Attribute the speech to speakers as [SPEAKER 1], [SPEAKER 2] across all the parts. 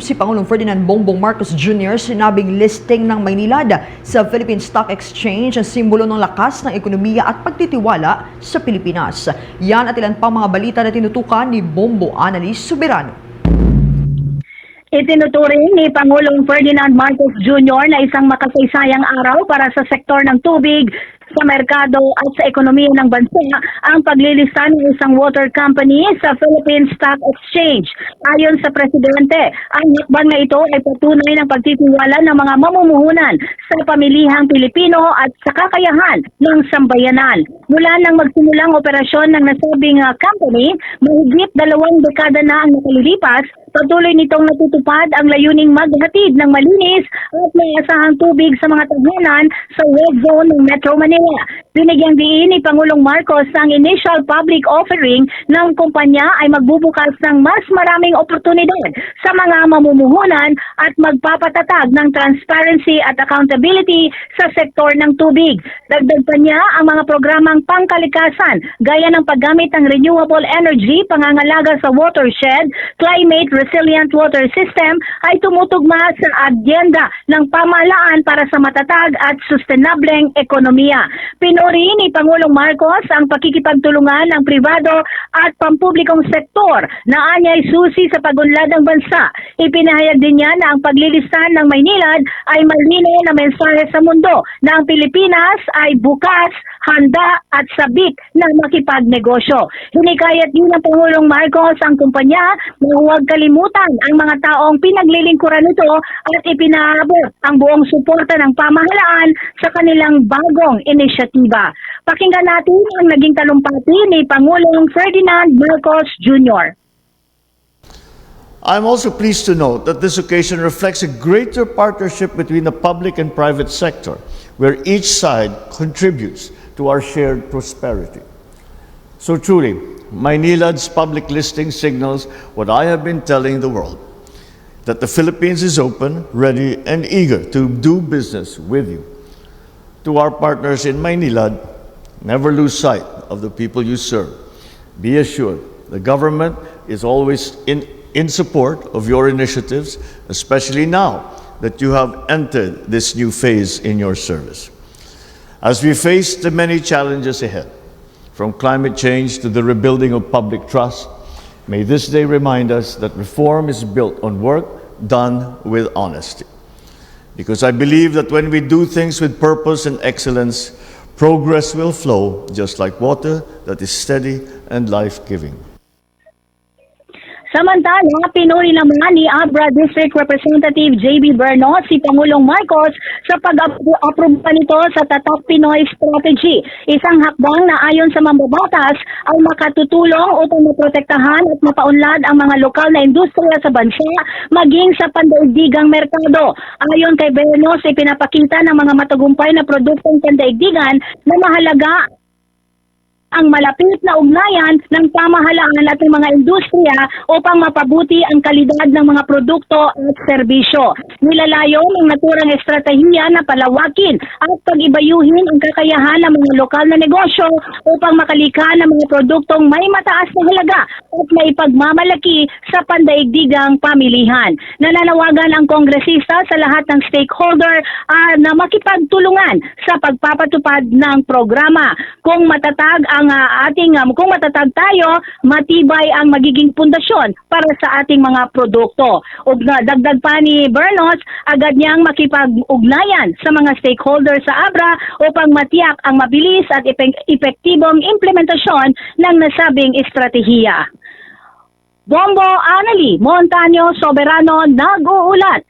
[SPEAKER 1] Si Pangulong Ferdinand Bongbong Marcos Jr. sinabing listing ng Maynilad sa Philippine Stock Exchange ang simbolo ng lakas ng ekonomiya at pagtitiwala sa Pilipinas. Yan at ilan pang mga balita na tinutukan ni Bombo Annalise Soberano.
[SPEAKER 2] Itinuturing ni Pangulong Ferdinand Marcos Jr. na isang makasaysayang araw para sa sektor ng tubig sa merkado at sa ekonomiya ng bansa ang paglilista ng isang water company sa Philippine Stock Exchange. Ayon sa Presidente, ang hakbang na ito ay patunay ng pagtitiwala ng mga mamumuhunan sa pamilihang Pilipino at sa kakayahan ng sambayanan. Mula nang magsimulang operasyon ng nasabing ah, company, mahigit dalawang dekada na ang nakalilipas, patuloy nitong natutupad ang layuning maghatid ng malinis at may asahang tubig sa mga tahanan sa red zone ng Metro Manila. 对呀 Binigyang diin ni Pangulong Marcos ang initial public offering ng kumpanya ay magbubukas ng mas maraming oportunidad sa mga mamumuhunan at magpapatatag ng transparency at accountability sa sektor ng tubig. Dagdag pa niya ang mga programang pangkalikasan gaya ng paggamit ng renewable energy, pangangalaga sa watershed, climate resilient water system ay tumutugma sa agenda ng pamahalaan para sa matatag at sustainableng ekonomiya. Pinuri ni Pangulong Marcos ang pakikipagtulungan ng pribado at pampublikong sektor na anyay susi sa pagunlad ng bansa. Ipinahayag din niya na ang paglilisan ng Maynilad ay malinaw na mensahe sa mundo na ang Pilipinas ay bukas, handa at sabik na makipagnegosyo. Hinikayat din ng Pangulong Marcos ang kumpanya na huwag kalimutan ang mga taong pinaglilingkuran nito at ipinaabot ang buong suporta ng pamahalaan sa kanilang bagong inisyatiba. Pakinggan natin ang naging talumpati ni Pangulong Ferdinand Marcos Jr.
[SPEAKER 3] I'm also pleased to note that this occasion reflects a greater partnership between the public and private sector, where each side contributes to our shared prosperity. So truly, Maynilad's public listing signals what I have been telling the world that the Philippines is open, ready, and eager to do business with you. To our partners in Maynilad, never lose sight of the people you serve. Be assured, the government is always in, in support of your initiatives, especially now that you have entered this new phase in your service. As we face the many challenges ahead, from climate change to the rebuilding of public trust, may this day remind us that reform is built on work done with honesty. Because I believe that when we do things with purpose and excellence, progress will flow just like water that is steady and life giving.
[SPEAKER 2] Samantala, pinuri naman ni Abra District Representative JB Berno si Pangulong Marcos sa pag-aproba nito sa Tatak Pinoy Strategy. Isang hakbang na ayon sa mambabatas ay makatutulong upang maprotektahan at mapaunlad ang mga lokal na industriya sa bansa maging sa pandaigdigang merkado. Ayon kay Berno, ipinapakita ng mga matagumpay na produktong pandaigdigan na mahalaga ang malapit na ugnayan ng pamahalaan at ng mga industriya upang mapabuti ang kalidad ng mga produkto at serbisyo. Nilalayo ng naturang estratehiya na palawakin at pag-ibayuhin ang kakayahan ng mga lokal na negosyo upang makalikha ng mga produktong may mataas na halaga at may pagmamalaki sa pandaigdigang pamilihan. Nananawagan ang kongresista sa lahat ng stakeholder ah, na makipagtulungan sa pagpapatupad ng programa. Kung matatag ang ah, ating um, kung matatag tayo, matibay ang magiging pundasyon para sa ating mga produkto. Ug na dagdag pa ni Bernos, agad niyang makipag-ugnayan sa mga stakeholder sa ABRA upang matiyak ang mabilis at epek- epektibong implementasyon ng nasabing estratehiya. Bombo Anali, Montaño Soberano, nag-uulat.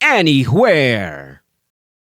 [SPEAKER 4] anywhere.